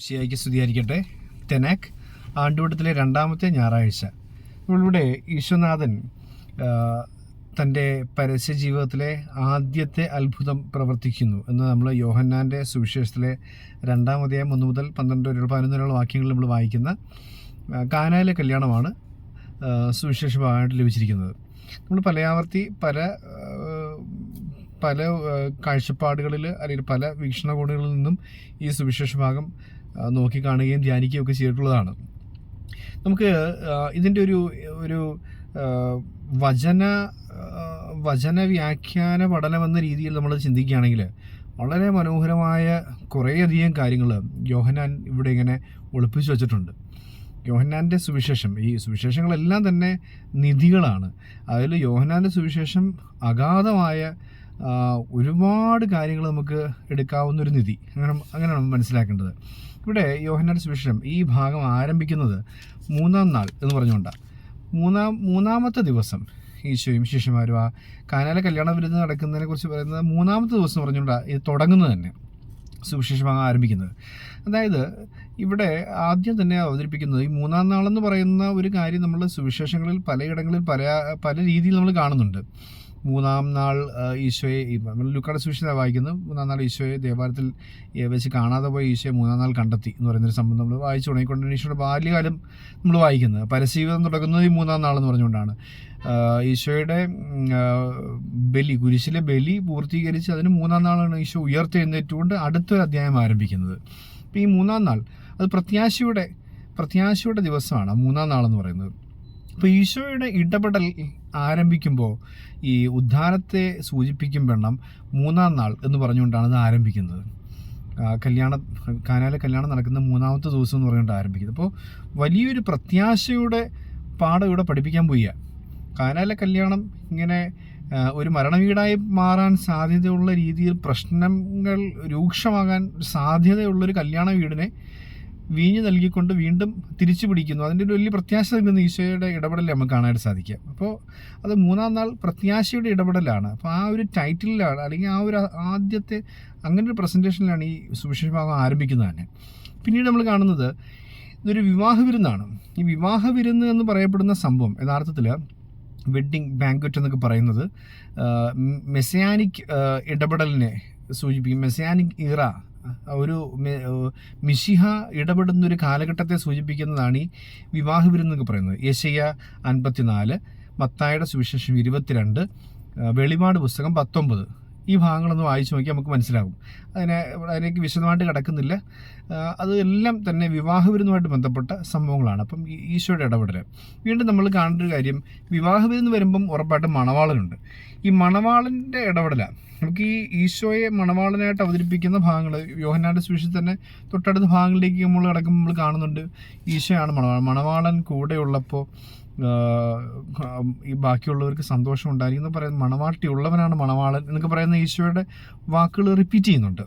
ശിയായിക്ക് സ്തുതിയായിരിക്കട്ടെ തെനാക് ആണ്ടുവട്ടത്തിലെ രണ്ടാമത്തെ ഞായറാഴ്ച. ഇവിടെ ഈശ്വനാഥൻ തന്റെ പരസ്യ ജീവിതത്തിലെ ആദ്യത്തെ അത്ഭുതം പ്രവർത്തിക്കുന്നു എന്ന് നമ്മൾ യോഹന്നാന്റെ സുവിശേഷത്തിലെ രണ്ടാമതേയം ഒന്ന് മുതൽ പന്ത്രണ്ട് വരെയുള്ള പതിനൊന്ന് വരെയുള്ള വാക്യങ്ങൾ നമ്മൾ വായിക്കുന്ന കാനായിലെ കല്യാണമാണ് സുവിശേഷ ഭാഗമായിട്ട് ലഭിച്ചിരിക്കുന്നത്. നമ്മൾ പലയാവർത്തി പല പല കാഴ്ചപ്പാടുകളിൽ അല്ലെങ്കിൽ പല വീക്ഷണകോണുകളിൽ നിന്നും ഈ സുവിശേഷ ഭാഗം നോക്കി കാണുകയും ധ്യാനിക്കുകയും ഒക്കെ ചെയ്തിട്ടുള്ളതാണ്. നമുക്ക് ഇതിന്റെ ഒരു ഒരു വചന വചന വ്യാഖ്യാന പഠനം എന്ന രീതിയിൽ നമ്മൾ ചിന്തിക്കുകയാണെങ്കിൽ വളരെ മനോഹരമായ കുറേയധികം കാര്യങ്ങൾ യോഹനാൻ ഇവിടെ ഇങ്ങനെ ഒളിപ്പിച്ചു വച്ചിട്ടുണ്ട്. യോഹന്നാന്റെ സുവിശേഷം ഈ സുവിശേഷങ്ങളെല്ലാം തന്നെ നിധികളാണ്. അതിൽ യോഹന്നാന്റെ സുവിശേഷം അഗാധമായ ഒരുപാട് കാര്യങ്ങൾ നമുക്ക് എടുക്കാവുന്ന ഒരു നിധി. അങ്ങനെ അങ്ങനെയാണ് മനസ്സിലാക്കേണ്ടത്. ഇവിടെ യോഹനാട് സുവിശേഷം ഈ ഭാഗം ആരംഭിക്കുന്നത് മൂന്നാം നാൾ എന്ന് പറഞ്ഞുകൊണ്ടാണ് മൂന്നാം മൂന്നാമത്തെ ദിവസം ഈശോയും ശിഷ്യന്മാരും ആ കാനാല കല്യാണ വിരുന്ന് നടക്കുന്നതിനെ കുറിച്ച് പറയുന്നത് മൂന്നാമത്തെ ദിവസം പറഞ്ഞുകൊണ്ടാണ് ഇത് തുടങ്ങുന്നത് തന്നെ. സുവിശേഷമാണ് ആരംഭിക്കുന്നത്. അതായത് ഇവിടെ ആദ്യം തന്നെ അവതരിപ്പിക്കുന്നത് ഈ മൂന്നാം നാളെന്ന് പറയുന്ന ഒരു കാര്യം നമ്മൾ സുവിശേഷങ്ങളിൽ പലയിടങ്ങളിൽ പല പല രീതിയിൽ നമ്മൾ കാണുന്നുണ്ട്. മൂന്നാം നാൾ ഈശോയെ ലുക്കാട് സുവിശേഷം വായിക്കുന്നത്. മൂന്നാം നാൾ ഈശോയെ ദേവാലയത്തിൽ വെച്ച് കാണാതെ പോയി ഈശോയെ മൂന്നാം നാൾ കണ്ടെത്തി എന്ന് പറയുന്നൊരു സംഭവം നമ്മൾ വായിച്ചു തുടങ്ങിക്കൊണ്ട് ഈശോയുടെ ബാല്യകാലം നമ്മൾ വായിക്കുന്നത്. പരസ്യജീവിതം തുടങ്ങുന്നത് ഈ മൂന്നാം നാളെന്ന് പറഞ്ഞുകൊണ്ടാണ്. ഈശോയുടെ ബലി കുരിശിലെ ബലി പൂർത്തീകരിച്ച് അതിന് മൂന്നാം നാളാണ് ഈശോ ഉയർത്തെഴുന്നേറ്റുകൊണ്ട് അടുത്തൊരു അധ്യായം ആരംഭിക്കുന്നത്. അപ്പോൾ ഈ മൂന്നാം നാൾ അത് പ്രത്യാശയുടെ പ്രത്യാശയുടെ ദിവസമാണ് മൂന്നാം നാളെന്ന് പറയുന്നത്. അപ്പോൾ ഈശോയുടെ ഇടപെടൽ ആരംഭിക്കുമ്പോൾ ഈ ഉദ്ധാരത്തെ സൂചിപ്പിക്കും വേണം മൂന്നാം നാൾ എന്ന് പറഞ്ഞുകൊണ്ടാണ് ഇത് ആരംഭിക്കുന്നത്. കല്യാണം കാനാലെ കല്യാണം നടക്കുന്ന മൂന്നാമത്തെ ദിവസം എന്ന് പറഞ്ഞുകൊണ്ട് ആരംഭിക്കുന്നത് അപ്പോൾ വലിയൊരു പ്രത്യാശയുടെ പാഠം ഇവിടെ പഠിപ്പിക്കാൻ പോയ കാനാലെ കല്യാണം ഇങ്ങനെ ഒരു മരണവീടായി മാറാൻ സാധ്യതയുള്ള രീതിയിൽ പ്രശ്നങ്ങൾ രൂക്ഷമാകാൻ സാധ്യതയുള്ളൊരു കല്യാണ വീടിനെ വീഞ്ഞ് നൽകിക്കൊണ്ട് വീണ്ടും തിരിച്ചു പിടിക്കുന്നു. അതിന്റെ ഒരു വലിയ പ്രത്യാശ നൽകുന്ന ഈശോയുടെ ഇടപെടൽ നമുക്ക് കാണാനായിട്ട് സാധിക്കുക അപ്പോൾ അത് മൂന്നാം നാൾ പ്രത്യാശയുടെ ഇടപെടലാണ്. അപ്പോൾ ആ ഒരു ടൈറ്റിലാണ് അല്ലെങ്കിൽ ആ ഒരു ആദ്യത്തെ അങ്ങനെ ഒരു പ്രസന്റേഷനിലാണ് ഈ സുവിശേഷ ഭാഗം ആരംഭിക്കുന്നത് തന്നെ. പിന്നീട് നമ്മൾ കാണുന്നത് ഇതൊരു വിവാഹ വിരുന്നാണ്. ഈ വിവാഹ വിരുന്ന് എന്ന് പറയപ്പെടുന്ന സംഭവം യഥാർത്ഥത്തിൽ വെഡ്ഡിങ് ബാങ്ക്വറ്റ് എന്നൊക്കെ പറയുന്നത് മെസ്സിയാനിക് ഇടപെടലിനെ സൂചിപ്പിക്കും. മെസ്സിയാനിക് ഇറ ഒരു മിശിഹ ഇടപെടുന്ന ഒരു കാലഘട്ടത്തെ സൂചിപ്പിക്കുന്നതാണ് ഈ വിവാഹ വിരുന്നൊക്കെ പറയുന്നത്. യശയ്യ അൻപത്തിനാല് മത്തായുടെ സുവിശേഷം ഇരുപത്തിരണ്ട് വെളിപാട് പുസ്തകം പത്തൊമ്പത്. ഈ ഭാഗങ്ങളൊന്ന് വായിച്ചു നോക്കിയാൽ നമുക്ക് മനസ്സിലാകും. അതിനെ അതിലേക്ക് വിശദമായിട്ട് കിടക്കുന്നില്ല. അത് എല്ലാം തന്നെ വിവാഹ വിരുന്നുമായിട്ട് ബന്ധപ്പെട്ട സംഭവങ്ങളാണ്. അപ്പം ഈശോയുടെ ഇടപെടൽ വീണ്ടും നമ്മൾ കാണേണ്ട ഒരു കാര്യം വിവാഹ വിരുന്ന് വരുമ്പം ഉറപ്പായിട്ടും മണവാളനുണ്ട്. ഈ മണവാളന്റെ ഇടപെടലാണ് നമുക്ക് ഈ ഈശോയെ മണവാളനായിട്ട് അവതരിപ്പിക്കുന്ന ഭാഗങ്ങൾ യോഹനാട് സുവിശേഷത്തിൽ തന്നെ തൊട്ടടുത്ത ഭാഗങ്ങളിലേക്ക് നമ്മൾ കിടക്കുമ്പോൾ നമ്മൾ കാണുന്നുണ്ട് ഈശോയാണ് മണവാളൻ. മണവാളൻ കൂടെയുള്ളപ്പോൾ ഈ ബാക്കിയുള്ളവർക്ക് സന്തോഷം ഉണ്ടായിരിക്കും എന്ന് പറയുന്നത് മണവാട്ടി ഉള്ളവനാണ് മണവാളൻ എന്നൊക്കെ പറയുന്ന ഈശോയുടെ വാക്കുകൾ റിപ്പീറ്റ് ചെയ്യുന്നുണ്ട്.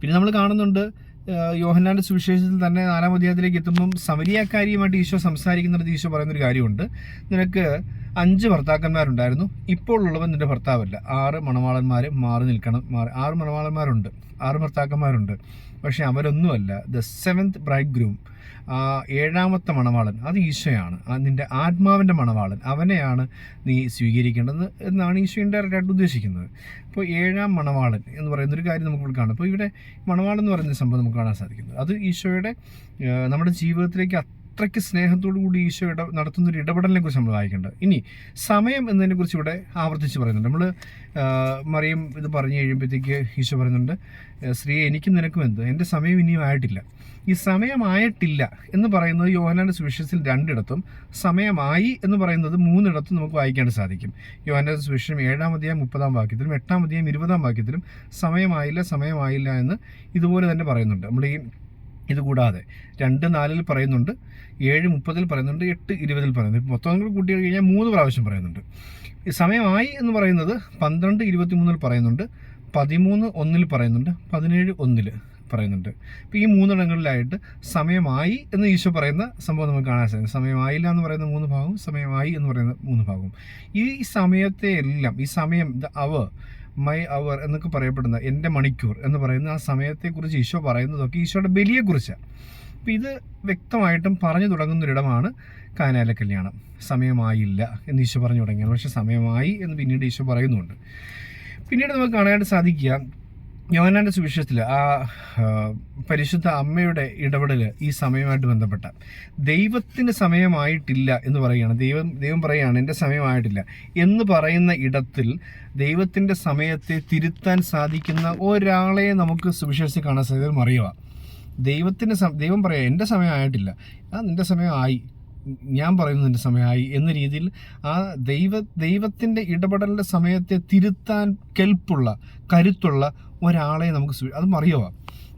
പിന്നെ നമ്മൾ കാണുന്നുണ്ട് യോഹന്നാന്റെ സുവിശേഷത്തിൽ തന്നെ നാലാം അധ്യായത്തിലേക്ക് എത്തുമ്പം സമരിയാക്കാരിയുമായിട്ട് ഈശോ സംസാരിക്കുന്നിടത്ത് ഈശോ പറയുന്നൊരു കാര്യമുണ്ട്. നിനക്ക് അഞ്ച് ഭർത്താക്കന്മാരുണ്ടായിരുന്നു. ഇപ്പോൾ ഉള്ളവൻ നിന്റെ ഭർത്താവല്ല. ആറ് മണവാളന്മാർ മാറി നിൽക്കണം. മാറി ആറ് മണവാളന്മാരുണ്ട്. ആറ് ഭർത്താക്കന്മാരുണ്ട്. പക്ഷേ അവരൊന്നുമല്ല. ദ സെവൻത് ബ്രൈഡ് ഗ്രൂം ഏഴാമത്തെ മണവാളൻ. അത് ഈശോയാണ്. ആ നിന്റെ ആത്മാവിന്റെ മണവാളൻ. അവനെയാണ് നീ സ്വീകരിക്കേണ്ടത് എന്നാണ് ഈശോ ഇൻഡയറക്റ്റായിട്ട് ഉദ്ദേശിക്കുന്നത്. അപ്പോൾ ഏഴാം മണവാളൻ എന്ന് പറയുന്ന ഒരു കാര്യം നമുക്ക് ഇവിടെ കാണാം. അപ്പോൾ ഇവിടെ മണവാളൻ എന്ന് പറയുന്ന സംഭവം നമുക്ക് കാണാൻ സാധിക്കുന്നത് അത് ഈശോയുടെ നമ്മുടെ ജീവിതത്തിലേക്ക് അത്രയ്ക്ക് സ്നേഹത്തോടു കൂടി ഈശോ ഇട നടത്തുന്ന ഒരു ഇടപെടലിനെ കുറിച്ച് നമ്മൾ വായിക്കേണ്ടത്. ഇനി സമയം എന്നതിനെ കുറിച്ച് ഇവിടെ ആവർത്തിച്ച് പറയുന്നുണ്ട്. നമ്മൾ മറിയം ഇത് പറഞ്ഞു കഴിയുമ്പോഴത്തേക്ക് ഈശോ പറയുന്നുണ്ട് സ്ത്രീ എനിക്കും നിനക്കും എന്ത്? എന്റെ സമയം ഇനിയും ആയിട്ടില്ല. ഈ സമയമായിട്ടില്ല എന്ന് പറയുന്നത് യോഹനാന്റെ സുവിശേഷത്തിൽ രണ്ടിടത്തും സമയമായി എന്ന് പറയുന്നത് മൂന്നിടത്തും നമുക്ക് വായിക്കാൻ സാധിക്കും. യോഹനാന്റെ സുവിശേഷം ഏഴാം അധ്യായം മുപ്പതാം വാക്യത്തിലും എട്ടാം അധ്യായം ഇരുപതാം വാക്യത്തിലും സമയമായില്ല സമയമായില്ല എന്ന് ഇതുപോലെ തന്നെ പറയുന്നുണ്ട്. നമ്മൾ ഈ ഇതുകൂടാതെ രണ്ട് നാലിൽ പറയുന്നുണ്ട് ഏഴ് മുപ്പതിൽ പറയുന്നുണ്ട് എട്ട് ഇരുപതിൽ പറയുന്നുണ്ട്. മൊത്തം കൂടി കൂട്ടി കഴിഞ്ഞാൽ മൂന്ന് പ്രാവശ്യം പറയുന്നുണ്ട്. സമയമായി എന്ന് പറയുന്നത് പന്ത്രണ്ട് ഇരുപത്തി മൂന്നിൽ പറയുന്നുണ്ട് പതിമൂന്ന് ഒന്നിൽ പറയുന്നുണ്ട് പതിനേഴ് ഒന്നിൽ പറയുന്നുണ്ട്. അപ്പോൾ ഈ മൂന്നിടങ്ങളിലായിട്ട് സമയമായി എന്ന് ഈശോ പറയുന്ന സംഭവം നമുക്ക് കാണാൻ സാധിക്കും. സമയമായില്ല എന്ന് പറയുന്ന മൂന്ന് ഭാഗവും സമയമായി എന്ന് പറയുന്ന മൂന്ന് ഭാഗവും. ഈ സമയത്തെ എല്ലാം ഈ സമയം അവർ മൈ അവർ എന്നൊക്കെ പറയപ്പെടുന്ന എന്റെ മണിക്കൂർ എന്ന് പറയുന്ന ആ സമയത്തെക്കുറിച്ച് ഈശോ പറയുന്നതൊക്കെ ഈശോയുടെ ബലിയെക്കുറിച്ചാണ്. അപ്പോൾ ഇത് വ്യക്തമായിട്ടും പറഞ്ഞു തുടങ്ങുന്നൊരിടമാണ് കാനാല കല്യാണം. സമയമായില്ല എന്ന് ഈശോ പറഞ്ഞു തുടങ്ങിയാണ്. പക്ഷെ സമയമായി എന്ന് പിന്നീട് ഈശോ പറയുന്നുണ്ട്. പിന്നീട് നമുക്ക് കാണാനായിട്ട് സാധിക്കുക യോഹന്നാന്റെ സുവിശേഷത്തിൽ ആ പരിശുദ്ധ അമ്മയുടെ ഇടപെടൽ ഈ സമയമായിട്ട് ബന്ധപ്പെട്ട. ദൈവത്തിന് സമയമായിട്ടില്ല എന്ന് പറയുകയാണ്. ദൈവം ദൈവം പറയുകയാണ് എന്റെ സമയമായിട്ടില്ല എന്ന് പറയുന്ന ഇടത്തിൽ ദൈവത്തിന്റെ സമയത്തെ തിരുത്താൻ സാധിക്കുന്ന ഒരാളെ നമുക്ക് സുവിശേഷത്തിൽ കാണാൻ സാധിക്കും മറിയുക ദൈവത്തിന്റെ ദൈവം പറയുക എന്റെ സമയമായിട്ടില്ല. ആ നിന്റെ സമയമായി. ഞാൻ പറയുന്നത് നിന്റെ സമയമായി എന്ന രീതിയിൽ ആ ദൈവ ദൈവത്തിന്റെ ഇടപെടലിന്റെ സമയത്തെ തിരുത്താൻ കെൽപ്പുള്ള കരുത്തുള്ള ഒരാളെ നമുക്ക് അത് മറിയുക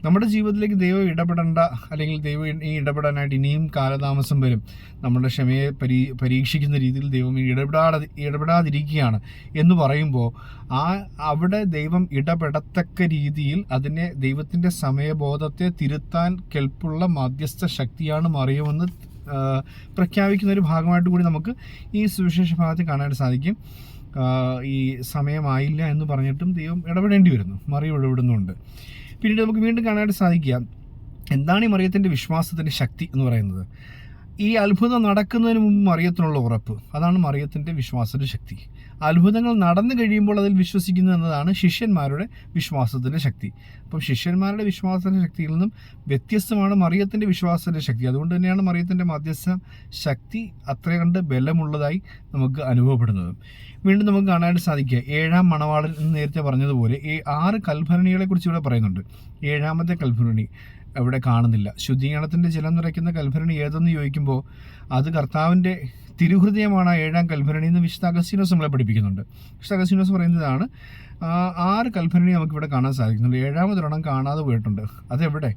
നമ്മുടെ ജീവിതത്തിലേക്ക് ദൈവം ഇടപെടേണ്ട അല്ലെങ്കിൽ ദൈവം ഈ ഇടപെടാനായിട്ട് ഇനിയും കാലതാമസം വരും. നമ്മുടെ ക്ഷമയെ പരീ പരീക്ഷിക്കുന്ന രീതിയിൽ ദൈവം ഇടപെടാതെ ഇടപെടാതിരിക്കുകയാണ് എന്ന് പറയുമ്പോൾ ആ അവിടെ ദൈവം ഇടപെടത്തക്ക രീതിയിൽ അതിനെ ദൈവത്തിന്റെ സമയബോധത്തെ തിരുത്താൻ കെൽപ്പുള്ള മധ്യസ്ഥ ശക്തിയാണ് മറിയുമെന്ന് പ്രഖ്യാപിക്കുന്ന ഒരു ഭാഗമായിട്ട് കൂടി നമുക്ക് ഈ സുവിശേഷ ഭാഗത്ത് കാണാനായിട്ട് സാധിക്കും. ഈ സമയമായില്ല എന്ന് പറഞ്ഞിട്ടും ദൈവം ഇടപെടേണ്ടി വരുന്നു. മറിയം ഇടപെടുന്നുണ്ട്. പിന്നീട് നമുക്ക് വീണ്ടും കാണാനായിട്ട് സാധിക്കുക എന്താണ് ഈ മറിയത്തിന്റെ വിശ്വാസത്തിന്റെ ശക്തി എന്ന് പറയുന്നത്? ഈ അത്ഭുതം നടക്കുന്നതിന് മുമ്പ് മറിയത്തിനുള്ള ഉറപ്പ് അതാണ് മറിയത്തിന്റെ വിശ്വാസത്തിന്റെ ശക്തി. അത്ഭുതങ്ങൾ നടന്നു കഴിയുമ്പോൾ അതിൽ വിശ്വസിക്കുന്നു എന്നതാണ് ശിഷ്യന്മാരുടെ വിശ്വാസത്തിന്റെ ശക്തി. അപ്പം ശിഷ്യന്മാരുടെ വിശ്വാസത്തിന്റെ ശക്തിയിൽ നിന്നും വ്യത്യസ്തമാണ് മറിയത്തിന്റെ വിശ്വാസത്തിന്റെ ശക്തി. അതുകൊണ്ട് തന്നെയാണ് മറിയത്തിന്റെ മധ്യസ്ഥ ശക്തി അത്ര കണ്ട് ബലമുള്ളതായി നമുക്ക് അനുഭവപ്പെടുന്നത്. വീണ്ടും നമുക്ക് കാണാനായിട്ട് സാധിക്കുക. ഏഴാം മണവാളൻ എന്ന് നേരത്തെ പറഞ്ഞതുപോലെ ഈ ആറ് കൽഭരണികളെ കുറിച്ച് ഇവിടെ പറയുന്നുണ്ട്. ഏഴാമത്തെ കൽഭരണി അവിടെ കാണുന്നില്ല. ശുദ്ധീകരണത്തിന്റെ ജലം നിറയ്ക്കുന്ന കൽഭരണി ഏതെന്ന് ചോദിക്കുമ്പോൾ അത് കർത്താവിന്റെ തിരുഹൃദയമാണ് ഏഴാം കൽഭരണി എന്ന് വിശുദ്ധ അഗസ്തീനോസ് നമ്മളെ പഠിപ്പിക്കുന്നുണ്ട്. വിശുദ്ധ അഗസ്തീനോസ് പറയുന്നതാണ് ആറ് കൽഭരണി നമുക്കിവിടെ കാണാൻ സാധിക്കുന്നുണ്ട്. ഏഴാമതൊരെണ്ണം കാണാതെ പോയിട്ടുണ്ട്. അതെവിടെ?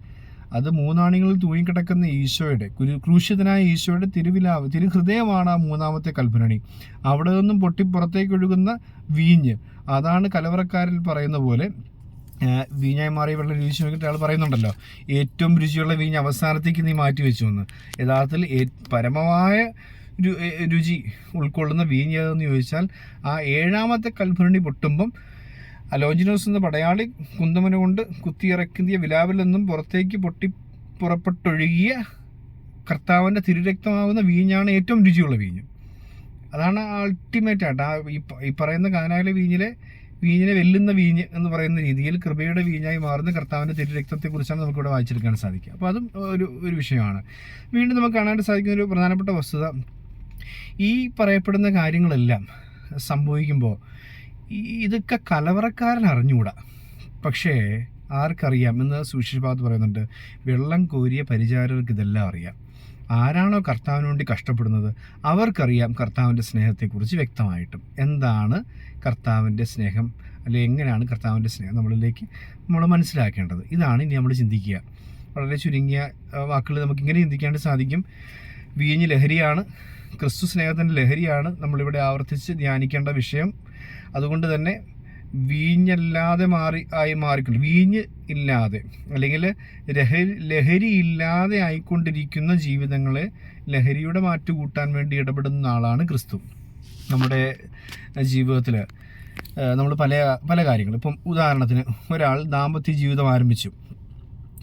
അത് മൂന്നാണികളിൽ തൂങ്ങിക്കിടക്കുന്ന ഈശോയുടെ കുരു ക്രൂശിതനായ ഈശോയുടെ തിരുവിലാവ് തിരുഹൃദയമാണ് ആ മൂന്നാമത്തെ കൽഭരണി. അവിടെ നിന്നും പൊട്ടി പുറത്തേക്ക് ഒഴുകുന്ന വീഞ്ഞ്. അതാണ് കലവറക്കാരിൽ പറയുന്ന പോലെ വീഞ്ഞായി മാറി വെള്ളം രുചിച്ച് നോക്കിയിട്ട് പറയുന്നുണ്ടല്ലോ ഏറ്റവും രുചിയുള്ള വീഞ്ഞ് അവസാനത്തേക്ക് നീ മാറ്റി വെച്ചു എന്ന്. യഥാർത്ഥത്തിൽ പരമമായ രുചി ഉൾക്കൊള്ളുന്ന വീഞ്ഞ് ഏതെന്ന് ചോദിച്ചാൽ ആ ഏഴാമത്തെ കൽഭരണി പൊട്ടുമ്പം അലോജിനോസ് എന്ന പടയാളി കുന്തമന കൊണ്ട് കുത്തിയിറക്കിയ വിലാവിൽ നിന്നും പുറത്തേക്ക് പൊട്ടി പുറപ്പെട്ടൊഴുകിയ കർത്താവിന്റെ തിരുരക്തമാകുന്ന വീഞ്ഞാണ് ഏറ്റവും രുചിയുള്ള വീഞ്ഞ്. അതാണ് അൾട്ടിമേറ്റ് ആയിട്ട്. ആ ഈ പറയുന്ന കാനായിലെ വീഞ്ഞിലെ വീഞ്ഞിനെ വെല്ലുന്ന വീഞ്ഞ് എന്ന് പറയുന്ന രീതിയിൽ കൃപയുടെ വീഞ്ഞായി മാറുന്ന കർത്താവിന്റെ തിരുരക്തത്തെക്കുറിച്ചാണ് നമുക്കിവിടെ വായിച്ചെടുക്കാൻ സാധിക്കുക. അപ്പോൾ അതും ഒരു ഒരു വിഷയമാണ്. വീണ്ടും നമുക്ക് കാണാനായിട്ട് സാധിക്കുന്ന ഒരു പ്രധാനപ്പെട്ട വസ്തുത ഈ പറയപ്പെടുന്ന കാര്യങ്ങളെല്ലാം സംഭവിക്കുമ്പോൾ ഇതൊക്കെ കലവറക്കാരൻ അറിഞ്ഞുകൂടാ പക്ഷേ ആർക്കറിയാം? എന്ന് സുവിശേഷഭാഗത്ത് പറയുന്നുണ്ട് വെള്ളം കോരിയ പരിചാരകർക്ക് ഇതെല്ലാം അറിയാം. ആരാണോ കർത്താവിന് വേണ്ടി കഷ്ടപ്പെടുന്നത്? അവർക്കറിയാം കർത്താവിന്റെ സ്നേഹത്തെക്കുറിച്ച് വ്യക്തമായിട്ടും. എന്താണ് കർത്താവിന്റെ സ്നേഹം? അല്ലെ എങ്ങനെയാണ് കർത്താവിന്റെ സ്നേഹം നമ്മളിലേക്ക് നമ്മൾ മനസ്സിലാക്കേണ്ടത്? ഇതാണ് ഇനി നമ്മൾ ചിന്തിക്കുക. വളരെ ചുരുങ്ങിയ വാക്കുകൾ നമുക്ക് ഇങ്ങനെ ചിന്തിക്കാണ്ട് സാധിക്കും. വീഞ്ഞ് ലഹരിയാണ്. ക്രിസ്തു സ്നേഹത്തിന്റെ ലഹരിയാണ് നമ്മളിവിടെ ആവർത്തിച്ച് ധ്യാനിക്കേണ്ട വിഷയം. അതുകൊണ്ട് തന്നെ വീഞ്ഞല്ലാതെ മാറി ആയി മാറിക്കൊണ്ട് വീഞ്ഞ് ഇല്ലാതെ അല്ലെങ്കിൽ ലഹരി ലഹരി ഇല്ലാതെ ആയിക്കൊണ്ടിരിക്കുന്ന ജീവിതങ്ങളെ ലഹരിയുടെ മാറ്റു കൂട്ടാൻ വേണ്ടി ഇടപെടുന്ന ആളാണ് ക്രിസ്തു. നമ്മുടെ ജീവിതത്തിൽ നമ്മൾ പല പല കാര്യങ്ങൾ ഇപ്പം ഉദാഹരണത്തിന് ഒരാൾ ദാമ്പത്യ ജീവിതം ആരംഭിച്ചു.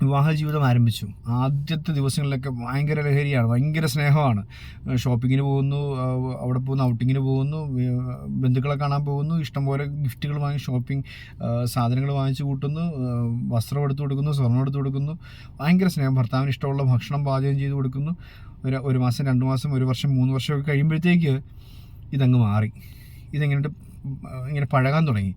വിവാഹ ജീവിതം ആരംഭിച്ചു ആദ്യത്തെ ദിവസങ്ങളിലൊക്കെ ഭയങ്കര ലഹരിയാണ് ഭയങ്കര സ്നേഹമാണ്. ഷോപ്പിങ്ങിന് പോകുന്നു അവിടെ പോകുന്നു ഔട്ടിങ്ങിന് പോകുന്നു ബന്ധുക്കളെ കാണാൻ പോകുന്നു ഇഷ്ടംപോലെ ഗിഫ്റ്റുകൾ വാങ്ങി ഷോപ്പിംഗ് സാധനങ്ങൾ വാങ്ങിച്ചു കൂട്ടുന്നു വസ്ത്രം എടുത്തു കൊടുക്കുന്നു സ്വർണം എടുത്തു കൊടുക്കുന്നു. ഭയങ്കര സ്നേഹം ഭർത്താവിന് ഇഷ്ടമുള്ള ഭക്ഷണം പാചകം ചെയ്ത് കൊടുക്കുന്നു. ഒരു ഒരു മാസം രണ്ട് മാസം ഒരു വർഷം മൂന്ന് വർഷമൊക്കെ കഴിയുമ്പോഴത്തേക്ക് ഇതങ്ങ് മാറി. ഇതെങ്ങനെ ഇങ്ങനെ പഴകാൻ തുടങ്ങി.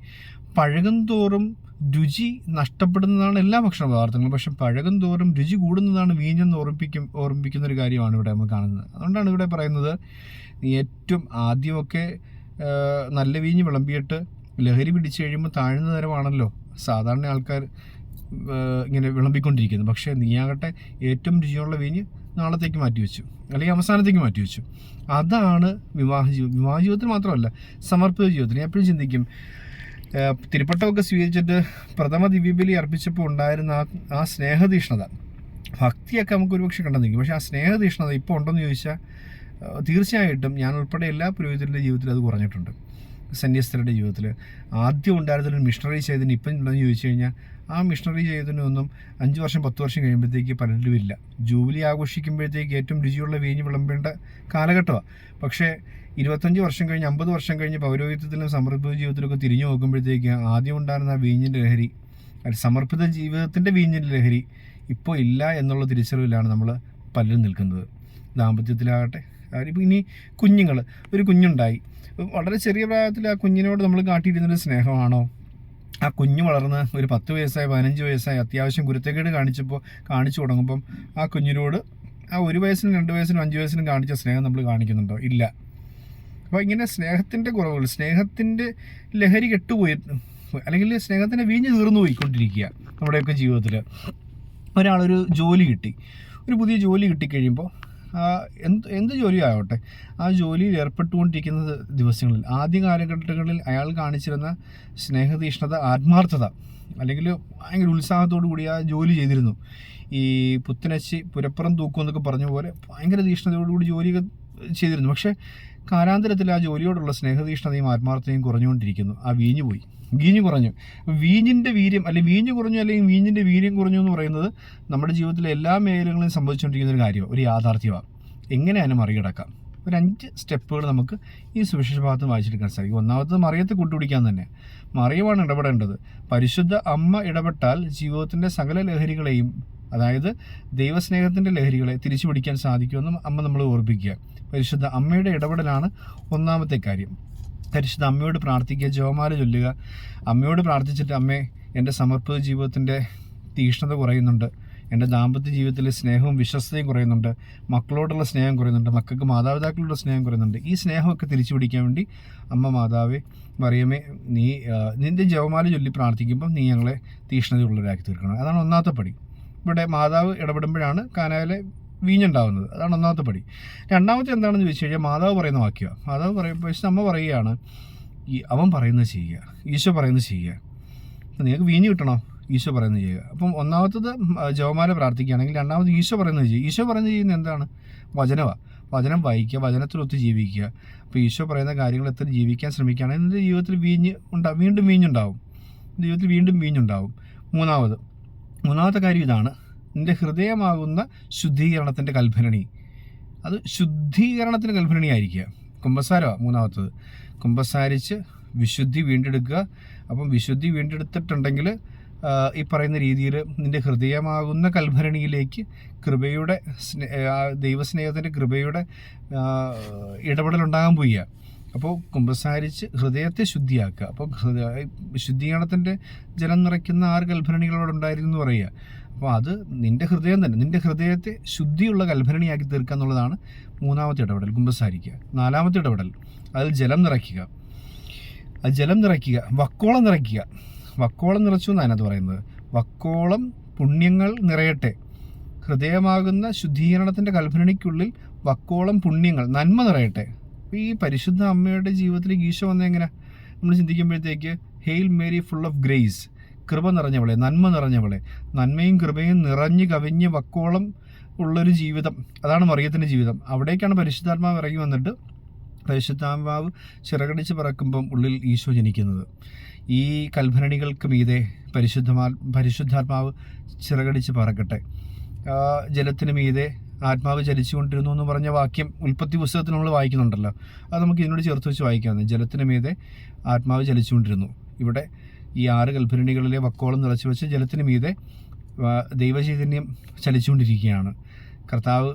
പഴകും തോറും രുചി നഷ്ടപ്പെടുന്നതാണ് എല്ലാ ഭക്ഷണ പദാർത്ഥങ്ങളും. പക്ഷെ പഴകും തോറും രുചി കൂടുന്നതാണ് വീഞ്ഞെന്ന് ഓർമ്മിപ്പിക്കും ഓർമ്മിപ്പിക്കുന്ന ഒരു കാര്യമാണ് ഇവിടെ നമ്മൾ കാണുന്നത്. അതുകൊണ്ടാണ് ഇവിടെ പറയുന്നത് ഏറ്റവും ആദ്യമൊക്കെ നല്ല വീഞ്ഞ് വിളമ്പിയിട്ട് ലഹരി പിടിച്ചു കഴിയുമ്പോൾ താഴ്ന്ന തരമാണല്ലോ സാധാരണ ആൾക്കാർ ഇങ്ങനെ വിളമ്പിക്കൊണ്ടിരിക്കുന്നത്. പക്ഷേ നീയാകട്ടെ ഏറ്റവും രുചിയുള്ള വീഞ്ഞ് നാളത്തേക്ക് മാറ്റി വെച്ചു അല്ലെങ്കിൽ അവസാനത്തേക്ക് മാറ്റി വെച്ചു. അതാണ് വിവാഹ ജീവിതം. വിവാഹ ജീവിതത്തിൽ മാത്രമല്ല സമർപ്പിത ജീവിതത്തിൽ. എപ്പോഴും ചിന്തിക്കും തിരുപ്പട്ടമൊക്കെ സ്വീകരിച്ചിട്ട് പ്രഥമ ദിവ്യബലി അർപ്പിച്ചപ്പോൾ ഉണ്ടായിരുന്ന ആ ആ സ്നേഹതീഷ്ണത. ഭക്തിയൊക്കെ നമുക്ക് ഒരുപക്ഷെ കണ്ടെന്നിരിക്കും പക്ഷേ ആ സ്നേഹതീഷ്ണത ഇപ്പോൾ ഉണ്ടെന്ന് ചോദിച്ചാൽ തീർച്ചയായിട്ടും ഞാൻ ഉൾപ്പെടെ എല്ലാ പുരോഹിതരുടെ ജീവിതത്തിലും അത് കുറഞ്ഞിട്ടുണ്ട്. സന്യസ്തരുടെ ജീവിതത്തിൽ ആദ്യം ഉണ്ടായിരുന്നൊരു മിഷണറി ചെയ്തതിന് ഇപ്പം ഉണ്ടെന്ന് ചോദിച്ചു കഴിഞ്ഞാൽ ആ മിഷണറി ചെയ്തതിനൊന്നും അഞ്ച് വർഷം പത്ത് വർഷം കഴിയുമ്പോഴത്തേക്ക് പലരിലും ഇല്ല ജൂബിലി ആഘോഷിക്കുമ്പോഴത്തേക്ക് ഏറ്റവും രുചിയുള്ള വീഞ്ഞ് വിളമ്പേണ്ട കാലഘട്ടമാണ്. പക്ഷേ ഇരുപത്തഞ്ച് വർഷം കഴിഞ്ഞ് അമ്പത് വർഷം കഴിഞ്ഞ് പൗരോഹിത്യത്തിലും സമർപ്പിത ജീവിതത്തിലൊക്കെ തിരിഞ്ഞു നോക്കുമ്പോഴത്തേക്ക് ആദ്യം ഉണ്ടായിരുന്ന ആ വീഞ്ഞിന്റെ ലഹരി സമർപ്പിത ജീവിതത്തിന്റെ വീഞ്ഞിന്റെ ലഹരി ഇപ്പോൾ ഇല്ല എന്നുള്ള തിരിച്ചറിവിലാണ് നമ്മൾ പലരും നിൽക്കുന്നത്. ദാമ്പത്യത്തിലാകട്ടെ ഇപ്പം ഇനി കുഞ്ഞുങ്ങൾ ഒരു കുഞ്ഞുണ്ടായി. വളരെ ചെറിയ പ്രായത്തിൽ ആ കുഞ്ഞിനോട് നമ്മൾ കാട്ടിയിരുന്നൊരു സ്നേഹമാണോ? ആ കുഞ്ഞ് വളർന്ന് ഒരു പത്ത് വയസ്സായി പതിനഞ്ച് വയസ്സായി അത്യാവശ്യം കുരുത്തക്കേട് കാണിച്ചപ്പോൾ കാണിച്ചു തുടങ്ങുമ്പം ആ കുഞ്ഞിനോട് ആ ഒരു വയസ്സിനും രണ്ട് വയസ്സിനും അഞ്ച് വയസ്സിനും കാണിച്ച സ്നേഹം നമ്മൾ കാണിക്കുന്നുണ്ടോ? ഇല്ല. അപ്പോൾ ഇങ്ങനെ സ്നേഹത്തിന്റെ കുറവുകൾ സ്നേഹത്തിന്റെ ലഹരി കെട്ടുപോയി അല്ലെങ്കിൽ സ്നേഹത്തിന്റെ വീഞ്ഞ് തീർന്നു പോയിക്കൊണ്ടിരിക്കുക നമ്മുടെയൊക്കെ ജീവിതത്തിൽ ഒരാളൊരു ജോലി കിട്ടി. ഒരു പുതിയ ജോലി കിട്ടിക്കഴിയുമ്പോൾ എന്ത് എന്ത് ജോലി ആവട്ടെ ആ ജോലിയിൽ ഏർപ്പെട്ടുകൊണ്ടിരിക്കുന്ന ദിവസങ്ങളിൽ. ആദ്യ കാലഘട്ടങ്ങളിൽ അയാൾ കാണിച്ചിരുന്ന സ്നേഹതീഷ്ണത ആത്മാർത്ഥത അല്ലെങ്കിൽ ഭയങ്കര ഉത്സാഹത്തോടു കൂടി ആ ജോലി ചെയ്തിരുന്നു. ഈ പുത്തനച്ചി പുരപ്പുറം തൂക്കും എന്നൊക്കെ പറഞ്ഞ പോലെ ഭയങ്കര തീഷ്ണതയോടുകൂടി ജോലിയൊക്കെ ചെയ്തിരുന്നു. പക്ഷേ കാലാന്തരത്തിൽ ആ ജോലിയോടുള്ള സ്നേഹതീഷ്ണതയും ആത്മാർത്ഥതയും കുറഞ്ഞുകൊണ്ടിരിക്കുന്നു. ആ വീഞ്ഞു പോയി. വീഞ്ഞു കുറഞ്ഞു. വീഞ്ഞിന്റെ വീര്യം അല്ലെങ്കിൽ വീഞ്ഞു കുറഞ്ഞു അല്ലെങ്കിൽ വീഞ്ഞിന്റെ വീര്യം കുറഞ്ഞു എന്ന് പറയുന്നത് നമ്മുടെ ജീവിതത്തിലെ എല്ലാ മേഖലകളിലും സംഭവിച്ചുകൊണ്ടിരിക്കുന്ന ഒരു കാര്യമാണ്. ഒരു യാഥാർത്ഥ്യമാണ്. എങ്ങനെയാണ് മറികടക്കാം? ഒരു അഞ്ച് സ്റ്റെപ്പുകൾ നമുക്ക് ഈ സുവിശേഷ ഭാഗത്ത് വായിച്ചെടുക്കാൻ സാധിക്കും. ഒന്നാമത്തത് മറിയത്തെ കൂട്ടുപിടിക്കാൻ തന്നെ. മറിയമാണ് ഇടപെടേണ്ടത്. പരിശുദ്ധ അമ്മ ഇടപെട്ടാൽ ജീവിതത്തിന്റെ സകല ലഹരികളെയും അതായത് ദൈവസ്നേഹത്തിന്റെ ലഹരികളെ തിരിച്ചു പിടിക്കാൻ സാധിക്കുമെന്നും അമ്മ നമ്മൾ ഓർപ്പിക്കുക. പരിശുദ്ധ അമ്മയുടെ ഇടപെടലാണ് ഒന്നാമത്തെ കാര്യം. പരിശുദ്ധ അമ്മയോട് പ്രാർത്ഥിക്കുക ജോമാല ചൊല്ലുക. അമ്മയോട് പ്രാർത്ഥിച്ചിട്ട് അമ്മേ എന്റെ സമർപ്പിത ജീവിതത്തിന്റെ തീഷ്ണത കുറയുന്നുണ്ട്. എന്റെ ദാമ്പത്യ ജീവിതത്തിലെ സ്നേഹവും വിശ്വസ്തയും കുറയുന്നുണ്ട്. മക്കളോടുള്ള സ്നേഹം കുറയുന്നുണ്ട്. മക്കൾക്ക് മാതാപിതാക്കളുടെ സ്നേഹം കുറയുന്നുണ്ട്. ഈ സ്നേഹമൊക്കെ തിരിച്ചു പിടിക്കാൻ വേണ്ടി അമ്മ മാതാവേ മറിയമേ നീ നിന്റെ ജവമാല ചൊല്ലി പ്രാർത്ഥിക്കുമ്പോൾ നീ ഞങ്ങളെ തീഷ്ണതയുള്ളവരാക്കി തീർക്കണം. അതാണ് ഒന്നാമത്തെ പടി. ഇവിടെ മാതാവ് ഇടപെടുമ്പോഴാണ് കാനാവിലെ വീഞ്ഞുണ്ടാവുന്നത്. അതാണ് ഒന്നാമത്തെ പടി. രണ്ടാമത്തെ എന്താണെന്ന് ചോദിച്ചു കഴിഞ്ഞാൽ മാതാവ് പറയുന്ന വാക്യമാണ് മാതാവ് പറയുമ്പോൾ പക്ഷേ അമ്മ പറയുകയാണ് ഈ അവൻ പറയുന്നത് ചെയ്യുക ഈശോ പറയുന്നത് ചെയ്യുക. നിങ്ങൾക്ക് വീഞ്ഞ് കിട്ടണോ? ഈശോ പറയുന്നത് ചെയ്യുക. അപ്പം ഒന്നാമത്തത് ജവമാല പ്രാർത്ഥിക്കുകയാണെങ്കിൽ രണ്ടാമത് ഈശോ പറയുന്നത് ചെയ്യുക. ഈശോ പറയുന്നത് ചെയ്യുന്നത് എന്താണ്? വചനമാണ് വചനം വായിക്കുക വചനത്തിലൊത്ത് ജീവിക്കുക. അപ്പോൾ ഈശോ പറയുന്ന കാര്യങ്ങൾ എത്ര ജീവിക്കാൻ ശ്രമിക്കുകയാണെങ്കിൽ നിന്റെ ജീവിതത്തിൽ വീഞ്ഞ് ഉണ്ടാവും വീണ്ടും വീഞ്ഞുണ്ടാവും. ജീവിതത്തിൽ വീണ്ടും വീഞ്ഞുണ്ടാവും. മൂന്നാമത് മൂന്നാമത്തെ കാര്യം ഇതാണ്. നിന്റെ ഹൃദയമാകുന്ന ശുദ്ധീകരണത്തിന്റെ കൽഭരണി. അത് ശുദ്ധീകരണത്തിന് കൽഭരണിയായിരിക്കുക. കുമ്പസാരമാണ് മൂന്നാമത്തത്. കുമ്പസാരിച്ച് വിശുദ്ധി വീണ്ടെടുക്കുക. അപ്പം വിശുദ്ധി വീണ്ടെടുത്തിട്ടുണ്ടെങ്കിൽ ഈ പറയുന്ന രീതിയിൽ നിന്റെ ഹൃദയമാകുന്ന കൽഭരണിയിലേക്ക് കൃപയുടെ സ്നേ ദൈവസ്നേഹത്തിന്റെ കൃപയുടെ ഇടപെടലുണ്ടാകാൻ പോവുക. അപ്പോൾ കുമ്പസാരിച്ച് ഹൃദയത്തെ ശുദ്ധിയാക്കുക. അപ്പോൾ ഹൃദയ ശുദ്ധീകരണത്തിന്റെ ജലം നിറയ്ക്കുന്ന ആറ് കൽഭരണികളോട് ഉണ്ടായിരുന്നു എന്ന് പറയുക. അപ്പോൾ അത് നിന്റെ ഹൃദയം തന്നെ നിന്റെ ഹൃദയത്തെ ശുദ്ധിയുള്ള കൽഭരണിയാക്കി തീർക്കുക എന്നുള്ളതാണ് മൂന്നാമത്തെ ഇടപെടൽ കുമ്പസാരിക്കുക. നാലാമത്തെ ഇടപെടൽ അതിൽ ജലം നിറയ്ക്കുക. അത് ജലം നിറയ്ക്കുക വക്കോളം നിറയ്ക്കുക. വക്കോളം നിറച്ചു എന്നാണ് അതിനകത്ത് പറയുന്നത്. വക്കോളം പുണ്യങ്ങൾ നിറയട്ടെ. ഹൃദയമാകുന്ന ശുദ്ധീകരണത്തിന്റെ കൽഭരണിക്കുള്ളിൽ വക്കോളം പുണ്യങ്ങൾ നന്മ നിറയട്ടെ. ഈ പരിശുദ്ധ അമ്മയുടെ ജീവിതത്തിലേക്ക് ഈശോ വന്ന എങ്ങനെ നമ്മൾ ചിന്തിക്കുമ്പോഴത്തേക്ക് hail Mary full of grace കൃപ നിറഞ്ഞവളെ നന്മ നിറഞ്ഞവളെ. നന്മയും കൃപയും നിറഞ്ഞു കവിഞ്ഞ് വക്കോളം ഉള്ളൊരു ജീവിതം. അതാണ് മറിയത്തിന്റെ ജീവിതം. അവിടേക്കാണ് പരിശുദ്ധാത്മാവ് ഇറങ്ങി വന്നിട്ട് പരിശുദ്ധാത്മാവ് ചിറകടിച്ച് പറക്കുമ്പം ഉള്ളിൽ ഈശോ ജനിക്കുന്നത്. ഈ കൽഭരണികൾക്ക് മീതെ പരിശുദ്ധമാ പരിശുദ്ധാത്മാവ് ചിറകടിച്ച് പറക്കട്ടെ. ജലത്തിന് മീതെ ആത്മാവ് ചലിച്ചുകൊണ്ടിരുന്നു എന്ന് പറഞ്ഞ വാക്യം ഉൽപ്പത്തി പുസ്തകത്തിൽ നമ്മൾ വായിക്കുന്നുണ്ടല്ലോ. അത് നമുക്ക് ഇതിനോട് ചേർത്ത് വെച്ച് വായിക്കാം ജലത്തിന് മീതെ ആത്മാവ് ചലിച്ചുകൊണ്ടിരുന്നു. ഇവിടെ ഈ ആറ് കൽഭരണികളിലെ വക്കോളം നിറച്ചു വെച്ച് ജലത്തിന് മീതെ ദൈവചൈതന്യം ചലിച്ചുകൊണ്ടിരിക്കുകയാണ്. കർത്താവ്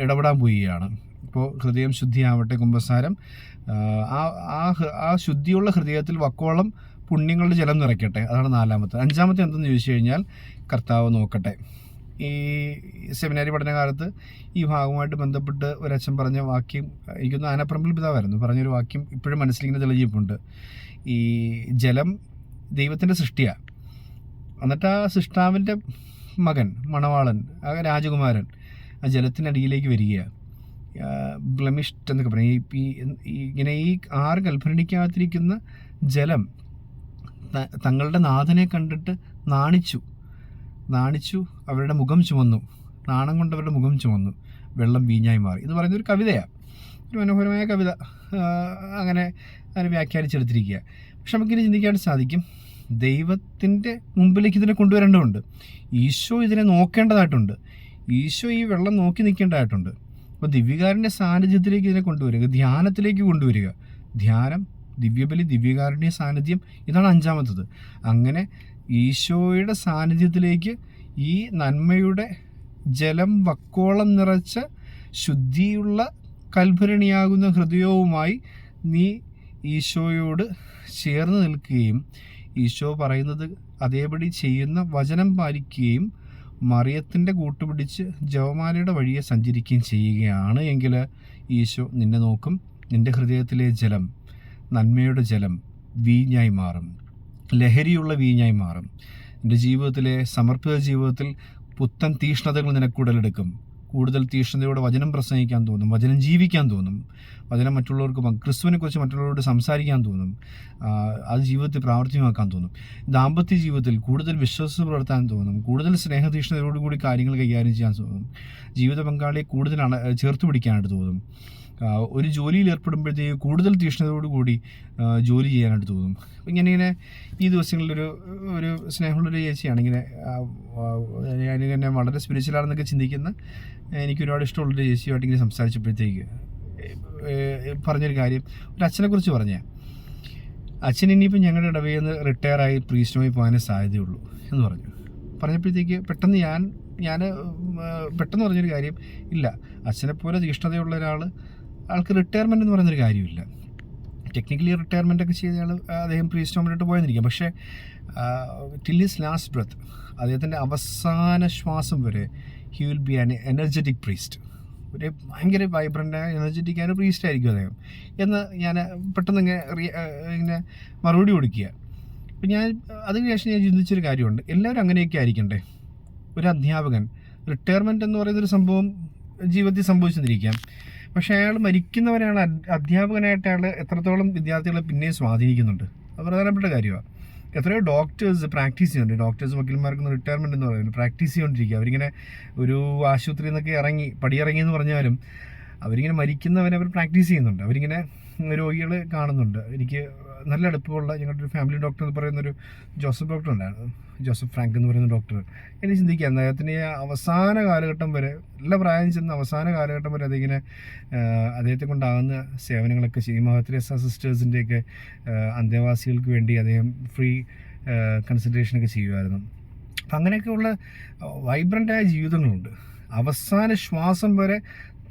ഇടപെടാൻ പോവുകയാണ്. ഇപ്പോൾ ഹൃദയം ശുദ്ധിയാവട്ടെ കുമ്പസാരം. ആ, ആ ആ ആ ശുദ്ധിയുള്ള ഹൃദയത്തിൽ വക്കോളം പുണ്യങ്ങളുടെ ജലം നിറയ്ക്കട്ടെ. അതാണ് നാലാമത്തെ. അഞ്ചാമത്തെ എന്തെന്ന് ചോദിച്ചു കഴിഞ്ഞാൽ കർത്താവ് നോക്കട്ടെ. ഈ സെമിനാരി പഠനകാലത്ത് ഈ ഭാഗവുമായിട്ട് ബന്ധപ്പെട്ട് ഒരച്ഛൻ പറഞ്ഞ വാക്യം എനിക്കൊന്ന് ആനപ്പറമ്പിൽ പിതാവായിരുന്നു. പറഞ്ഞൊരു വാക്യം ഇപ്പോഴും മനസ്സിലിങ്ങനെ തെളിഞ്ഞിപ്പുണ്ട് ഈ ജലം ദൈവത്തിന്റെ സൃഷ്ടിയാണ് എന്നിട്ട് ആ സൃഷ്ടാവിന്റെ മകൻ മണവാളൻ ആ രാജകുമാരൻ ആ ജലത്തിനടിയിലേക്ക് വരികയാണ് ബ്ലമിഷ്ട് എന്നൊക്കെ പറയും. ഈ ഇങ്ങനെ ഈ ആറ് കൽഭരണിക്കാത്തിരിക്കുന്ന ജലം തങ്ങളുടെ നാഥനെ കണ്ടിട്ട് നാണിച്ചു. നാണിച്ചു അവരുടെ മുഖം ചുമന്നു. നാണം കൊണ്ട് അവരുടെ മുഖം ചുമന്നു. വെള്ളം വീഞ്ഞായി മാറി. എന്ന് പറയുന്ന ഒരു കവിതയാണ് ഒരു മനോഹരമായ കവിത. അങ്ങനെ അതിനെ വ്യാഖ്യാനിച്ചെടുത്തിരിക്കുക. പക്ഷെ നമുക്കിനി ചിന്തിക്കാൻ സാധിക്കും. ദൈവത്തിന്റെ മുമ്പിലേക്ക് ഇതിനെ കൊണ്ടുവരേണ്ടതുണ്ട്. ഈശോ ഇതിനെ നോക്കേണ്ടതായിട്ടുണ്ട്. ഈശോ ഈ വെള്ളം നോക്കി നിൽക്കേണ്ടതായിട്ടുണ്ട്. അപ്പോൾ ദിവ്യകാരന്റെ സാന്നിധ്യത്തിലേക്ക് ഇതിനെ കൊണ്ടുവരിക. ധ്യാനത്തിലേക്ക് കൊണ്ടുവരിക. ധ്യാനം ദിവ്യബലി ദിവ്യകാരുണ്യ സാന്നിധ്യം ഇതാണ് അഞ്ചാമത്തത്. അങ്ങനെ ഈശോയുടെ സാന്നിധ്യത്തിലേക്ക് ഈ നന്മയുടെ ജലം വക്കോളം നിറച്ച ശുദ്ധിയുള്ള കൽഭരണിയാകുന്ന ഹൃദയവുമായി നീ ഈശോയോട് ചേർന്ന് നിൽക്കുകയും ഈശോ പറയുന്നത് അതേപടി ചെയ്യുന്ന വചനം പാലിക്കുകയും മറിയത്തിന്റെ കൂട്ടുപിടിച്ച് ജവമാലയുടെ വഴിയെ സഞ്ചരിക്കുകയും ചെയ്യുകയാണ് എങ്കിൽ ഈശോ നിന്നെ നോക്കും. നിന്റെ ഹൃദയത്തിലെ ജലം നന്മയുടെ ജലം വീഞ്ഞായി മാറും. ലഹരിയുള്ള വീഞ്ഞായി മാറും. എന്റെ ജീവിതത്തിലെ സമർപ്പിത ജീവിതത്തിൽ പുത്തൻ തീഷ്ണതകൾ നിനക്ക് ഉടലെടുക്കും. കൂടുതൽ തീഷ്ണതയോടെ വചനം പ്രസംഗിക്കാൻ തോന്നും വചനം ജീവിക്കാൻ തോന്നും. വചനം മറ്റുള്ളവർക്ക് ക്രിസ്തുവിനെക്കുറിച്ച് മറ്റുള്ളവരോട് സംസാരിക്കാൻ തോന്നും. അത് ജീവിതത്തിൽ പ്രാവർത്തികമാക്കാൻ തോന്നും. ദാമ്പത്യ ജീവിതത്തിൽ കൂടുതൽ വിശ്വാസം പുലർത്താൻ തോന്നും. കൂടുതൽ സ്നേഹതീഷ്ണതയോടുകൂടി കാര്യങ്ങൾ കൈകാര്യം ചെയ്യാൻ തോന്നും. ജീവിത പങ്കാളിയെ കൂടുതൽ ചേർത്ത് പിടിക്കാനായിട്ട് തോന്നും. ഒരു ജോലിയിൽ ഏർപ്പെടുമ്പോഴത്തേക്ക് കൂടുതൽ തീഷ്ണതയോടുകൂടി കൂടി ജോലി ചെയ്യാനായിട്ട് തോന്നും. ഇങ്ങനെ ഇങ്ങനെ ഈ ദിവസങ്ങളിലൊരു ഒരു സ്നേഹമുള്ളൊരു ചേച്ചിയാണ്. ഇങ്ങനെ ഞാനിങ്ങനെ വളരെ സ്പിരിച്വലാണെന്നൊക്കെ ചിന്തിക്കുന്ന എനിക്ക് ഒരുപാട് ഇഷ്ടമുള്ളൊരു ചേച്ചിയുമായിട്ട് ഇങ്ങനെ സംസാരിച്ചപ്പോഴത്തേക്ക് പറഞ്ഞൊരു കാര്യം ഒരു അച്ഛനെക്കുറിച്ച് പറഞ്ഞേ അച്ഛൻ ഇനിയിപ്പോൾ ഞങ്ങളുടെ ഇടവയിൽ നിന്ന് റിട്ടയറായി പ്രീസ്റ്റുമായി പോകാനേ സാധ്യതയുള്ളൂ എന്ന് പറഞ്ഞു. പറഞ്ഞപ്പോഴത്തേക്ക് പെട്ടെന്ന് ഞാൻ ഞാൻ പെട്ടെന്ന് പറഞ്ഞൊരു കാര്യം ഇല്ല. അച്ഛനെപ്പോലെ തീഷ്ണതയുള്ള ഒരാൾ ആൾക്ക് റിട്ടയർമെന്റ് എന്ന് പറയുന്നൊരു കാര്യമില്ല. ടെക്നിക്കലി റിട്ടയർമെന്റ് ഒക്കെ ചെയ്ത ആൾ അദ്ദേഹം പ്രീസ്റ്റ് സ്റ്റോമിലോട്ട് പോയെന്നിരിക്കാം പക്ഷേ ടിൽ ഹിസ് ലാസ്റ്റ് ബ്രത്ത് അദ്ദേഹത്തിന്റെ അവസാന ശ്വാസം വരെ he will be an energetic priest ഒരു ഭയങ്കര വൈബ്രന്റ് എനർജറ്റിക് ആയ പ്രീസ്റ്റ് ആയിരിക്കും അദ്ദേഹം. എന്ന് ഞാൻ പെട്ടെന്ന് ഇങ്ങനെ ഇങ്ങനെ മറുപടി കൊടുക്കുക. അപ്പം ഞാൻ അതിന് ശേഷം ഞാൻ ചിന്തിച്ചൊരു കാര്യമുണ്ട്. എല്ലാവരും അങ്ങനെയൊക്കെ ആയിരിക്കണ്ടേ? ഒരു അധ്യാപകൻ റിട്ടയർമെന്റ് എന്ന് പറയുന്നൊരു സംഭവം ജീവിതത്തിൽ സംഭവിച്ചെന്നിരിക്കാം. പക്ഷേ അയാൾ മരിക്കുന്നവരാണ് അധ്യ- അധ്യാപകനായിട്ട് അയാൾ എത്രത്തോളം വിദ്യാർത്ഥികളെ പിന്നെയും സ്വാധീനിക്കുന്നുണ്ട്. അത് പ്രധാനപ്പെട്ട കാര്യമാണ് എത്രയോ ഡോക്ടേഴ്സ് പ്രാക്ടീസ് ചെയ്യുന്നുണ്ട്. ഡോക്ടേഴ്സ് വക്കീൽമാർക്ക് റിട്ടയർമെന്റ് എന്ന് പറയുന്നത് പ്രാക്ടീസ് ചെയ്തുകൊണ്ടിരിക്കുക അവരിങ്ങനെ ഒരു ആശുപത്രിയിൽ നിന്നൊക്കെ ഇറങ്ങി പടിയിറങ്ങി എന്ന് പറഞ്ഞാലും അവരിങ്ങനെ മരിക്കുന്നവരെ അവർ പ്രാക്ടീസ് ചെയ്യുന്നുണ്ട്. അവരിങ്ങനെ രോഗികൾ കാണുന്നുണ്ട്. എനിക്ക് നല്ല അടുപ്പമുള്ള ഞങ്ങളുടെ ഒരു ഫാമിലി ഡോക്ടർ എന്ന് പറയുന്നൊരു ജോസഫ് ഡോക്ടർ ഉണ്ടായിരുന്നു. ജോസഫ് ഫ്രാങ്ക് എന്ന് പറയുന്ന ഡോക്ടർ എനിക്ക് ചിന്തിക്കാം അദ്ദേഹത്തിന് അവസാന കാലഘട്ടം വരെ നല്ല പ്രായം ചെന്ന അവസാന കാലഘട്ടം വരെ അതിങ്ങനെ അദ്ദേഹത്തെ കൊണ്ടാകുന്ന സേവനങ്ങളൊക്കെ ചെയ്യും. മഹത്രേസ സിസ്റ്റേഴ്സിന്റെയൊക്കെ അന്തേവാസികൾക്ക് വേണ്ടി അദ്ദേഹം ഫ്രീ കൺസൾട്ടേഷനൊക്കെ ചെയ്യുമായിരുന്നു. അപ്പം അങ്ങനെയൊക്കെയുള്ള വൈബ്രന്റായ ജീവിതങ്ങളുണ്ട്. അവസാന ശ്വാസം വരെ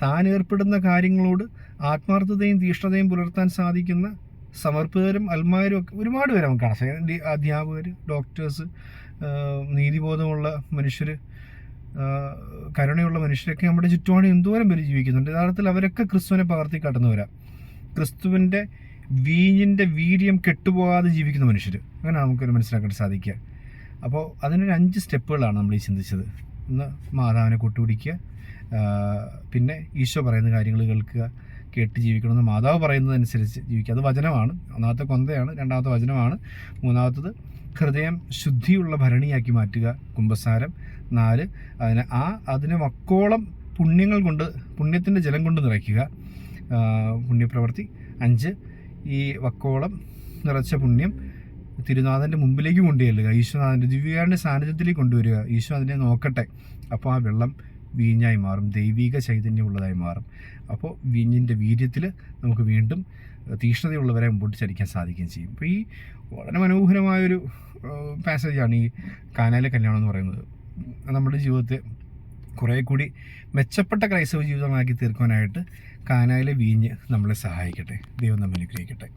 താൻ ഏർപ്പെടുന്ന കാര്യങ്ങളോട് ആത്മാർത്ഥതയും തീഷ്ണതയും പുലർത്താൻ സാധിക്കുന്ന സമർപ്പിതരും അൽമാരും ഒക്കെ ഒരുപാട് പേര് നമുക്ക് കാണാം. അധ്യാപകർ ഡോക്ടേഴ്സ് നീതിബോധമുള്ള മനുഷ്യർ കരുണയുള്ള മനുഷ്യരൊക്കെ നമ്മുടെ ചുറ്റുപാട് എന്തോരം പേര് ജീവിക്കുന്നുണ്ട്. യഥാർത്ഥത്തിൽ അവരൊക്കെ ക്രിസ്തുവിനെ പകർത്തി കാട്ടുന്നവരാ. ക്രിസ്തുവിന്റെ വീഞ്ഞിന്റെ വീര്യം കെട്ടുപോകാതെ ജീവിക്കുന്ന മനുഷ്യർ അങ്ങനെ നമുക്കൊരു മനസ്സിലാക്കാൻ സാധിക്കുക. അപ്പോൾ അതിനൊരു അഞ്ച് സ്റ്റെപ്പുകളാണ് നമ്മൾ ഈ ചിന്തിച്ചത്. ഒന്ന് മാതാവിനെ കൂട്ടുപിടിക്കുക പിന്നെ ഈശോ പറയുന്ന കാര്യങ്ങൾ കേൾക്കുക കേട്ട് ജീവിക്കണമെന്ന് മാതാവ് പറയുന്നതനുസരിച്ച് ജീവിക്കുക. അത് വചനമാണ്. ഒന്നാമത്തെ കൊന്തയാണ് രണ്ടാമത്തെ വചനമാണ് മൂന്നാമത്തത് ഹൃദയം ശുദ്ധിയുള്ള ഭരണിയാക്കി മാറ്റുക കുംഭസാരം. നാല് അതിനെ ആ അതിനെ മക്കോളം പുണ്യങ്ങൾ കൊണ്ട് പുണ്യത്തിന്റെ ജലം കൊണ്ട് നിറയ്ക്കുക. പുണ്യപ്രവൃത്തി. അഞ്ച് ഈ വക്കോളം നിറച്ച പുണ്യം തിരുനാഥന്റെ മുമ്പിലേക്ക് കൊണ്ടുചെല്ലുക. ഈശ്വനാഥന്റെ ദിവ്യകാരന്റെ സാന്നിധ്യത്തിലേക്ക് കൊണ്ടുവരിക. അതിനെ നോക്കട്ടെ. അപ്പോൾ ആ വെള്ളം വീഞ്ഞായി മാറും ദൈവിക ചൈതന്യമുള്ളതായി മാറും. അപ്പോൾ വീഞ്ഞിന്റെ വീര്യത്തിൽ നമുക്ക് വീണ്ടും തീഷ്ണതയുള്ളവരെ മുമ്പോട്ട് ചലിക്കാൻ സാധിക്കുകയും ചെയ്യും. അപ്പോൾ ഈ വളരെ മനോഹരമായൊരു പാസേജാണ് ഈ കാനാലെ കല്യാണം എന്ന് പറയുന്നത്. നമ്മുടെ ജീവിതത്തെ കുറേ കൂടി മെച്ചപ്പെട്ട ക്രൈസ്തവ ജീവിതമാക്കി തീർക്കുവാനായിട്ട് കാനായിലെ വീഞ്ഞ് നമ്മളെ സഹായിക്കട്ടെ. ദൈവം നമ്മൾ അനുഗ്രഹിക്കട്ടെ.